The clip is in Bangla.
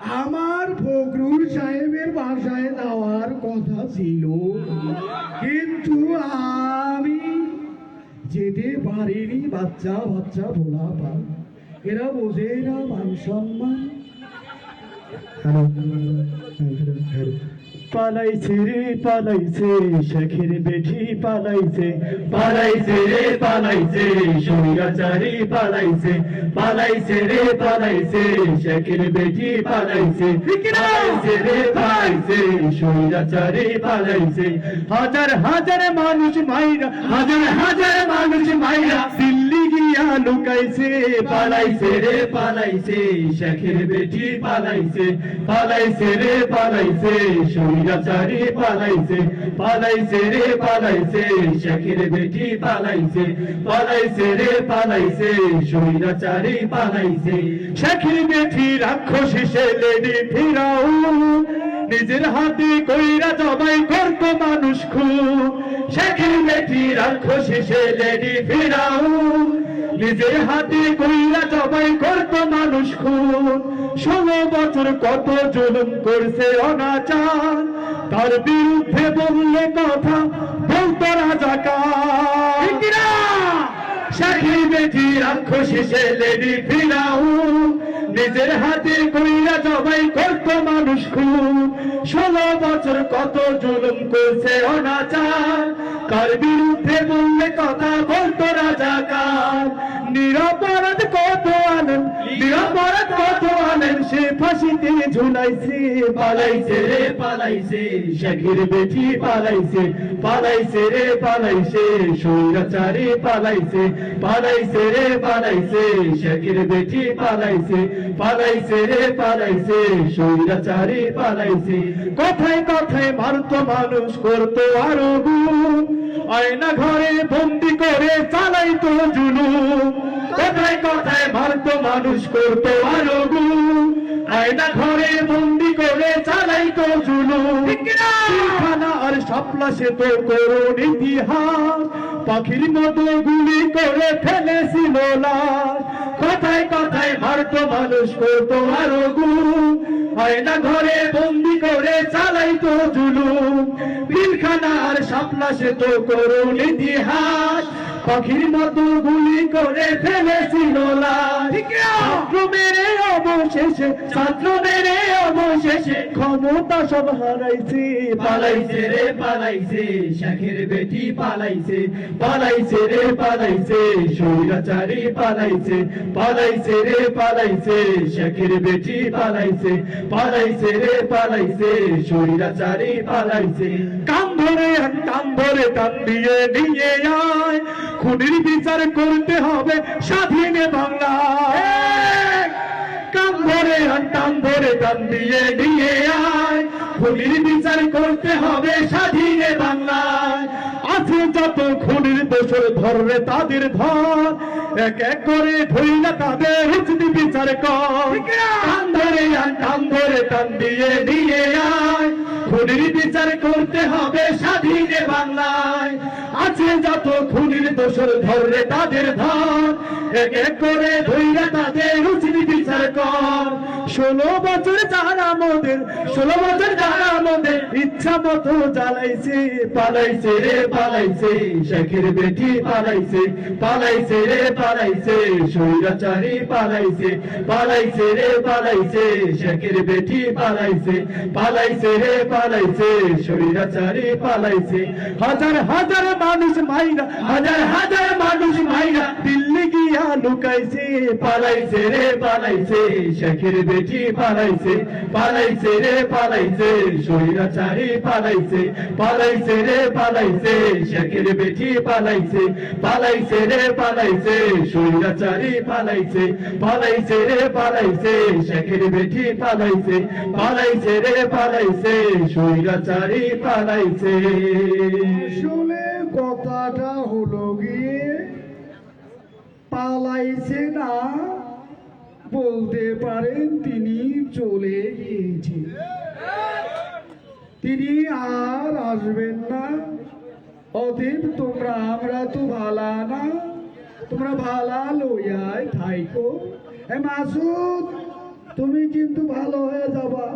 আমার ফখরুল সাহেবের বাসায় যাওয়ার কথা ছিল। কিন্তু আমি যেতে পারিনি, বাচ্চা বাচ্চা ভোলা পা এরা বোঝে না মান সম্মান। পালাইছে রে পালাইছে। শেখের বেঠি পালাইছে। পালাইছে রে পালাইছে। সৈরাচারি পালাইছে। পালাইছে রে পালাইছে। শেখের বেঠি পালাইছে। পালাইছে রে পালাইছে। সৈরাচারি পালাইছে। হাজার হাজার মানুষ মাইরা। হাজার হাজার মানুষ মাইরা। গিয়া লুকাইছে পালাইছে রে, পালাইছে। শেখের বেঠি পালাইছে পালাইছে রে, পালাইছে। সৈরাচারি পালাইছে পালাইছে রে, পালাইছে। শেখের বেঠি পালাইছে পালাইছে রে, পালাইছে। সৈরাচারি পালাইছে। শেখের বেঠি রাক্ষস লেডি ফিরাও। নিজের হাতে কইরা জবাই করতো মানুষ খুব। শেখের বেঠি রাক্ষস সে লেডি নিজের হাতে কইরা জবাই করত মানুষ খুন। ষোলো বছর কত জুলুম করছে অনাচার। তার বিরুদ্ধে বললে কথা, বলতো রাজাকার। নিজের হাতে কইরা জবাই করতো মানুষ খুব ষোলো বছর কত জুলুম করছে অনাচার। কার বিরুদ্ধে বললে কথা বলতো রাজাকার। নিরাপরাধ কত আনন্দ, নিরাপরাধ কত ফাঁসিতে ঝুলাইছে, পালাইছে রে, পালাইছে। শেখের বেটি পালাইছে পালাইছে রে, পালাইছে। সৈরাচারে পালাইছে পালাইছে রে, পালাইছে। শেখের বেটি পালাইছে পালাইছে রে, পালাইছে। সৈরাচারে পালাইছে। কথায় কথায় মারতো মানুষ, করতো আরও আয়না ঘরে বন্দি করে চালাইতো জুলুম। কথায় কথায় মারতো মানুষ, করতো আরও আয়না ঘরে বন্দি করে চালাইতো জুলুম। খানা আর সাপলা সে তো করুন ইতিহাস। পাখির মতো গুলি করে ফেলেছিল লাশ। কথায় কথায় মারতো মানুষ করতো আরও গুণ আয়না ঘরে বন্দি করে চালাইতো জুলুম। পিলখানা আর সাপলা সে তো করুন ইতিহাস। পাখির মতো গুলি করে ফেলেছিল লাশ। অবশেষে ছাত্র মেরে অবশেষে। ক্ষমতা সব হারাইছে পালাইছে রে পালাইছে। শাখের বেটি পালাইছে পালাইছে রে পালাইছে। সৈরাচারি পালাইছে পালাইছে রে পালাইছে। শাখের বেটি পালাইছে পালাইছে রে পালাইছে। সৈরাচারি পালাইছে। কাম ধরে কাম ধরে কান দিয়ে নিয়ে আয়। খুনির বিচার করতে হবে স্বাধীন বাংলা কাম ধরে আর ধরে কান দিয়ে নিয়ে আয়। খুনির বিচার করতে হবে স্বাধীন বাংলায়। আছে যত খুনির দোষর ধরলে তাদের ধর। এক এক করে ধইলা তাদের উচিত বিচার কর। কান ধরে আর কান ধরে দিয়ে নিয়ে আয়। খুনির বিচার করতে হবে স্বাধীন বাংলায়। যত খুনির দোষর ধরলে তাদের ধর। এক এক করে ধইরা তাদের উচিত বিচার কর। ষোলো বছর যারা আমাদের, ষোলো বছর যারা আমাদের ইচ্ছা মতো জ্বালাইছে, পালাইছে রে, পালাইছে। শেখের বেটি পালাইছে পালাইছে রে, পালাইছে। সৈরাচারি পালাইছে পালাইছে রে, পালাইছে। শেখের বেটি পালাইছে পালাইছে রে, পালাইছে। সৈরাচারি পালাইছে। হাজার হাজার মানুষ মাইরা, হাজার হাজার মানুষ মাইরা, দিল্লি গিয়া লুকাইছে, পালাইছে রে, পালাইছে, শেখের বেটি পালাইছে পালাইছে রে, পালাইছে সৈরাচারি পালাইছে পালাইছে রে, পালাইছে, শেখের বেটি পালাইছে পালাইছে রে, পালাইছে সৈরাচারি পালাইছে পালাইছে রে, পালাইছে, শেখের বেটি পালাইছে পালাইছে রে, পালাইছে সৈরাচারি পালাইছে। পালাইছে না? বলতে পারেন তিনি চলে গিয়েছে। তিনি আর আসবেন না। অতএব তোমরা, আমরা তো ভালা না। তোমরা ভালা লইয়াই থাইকো। এ মাসুদ, তুমি কিন্তু ভালো হয়ে যাবা।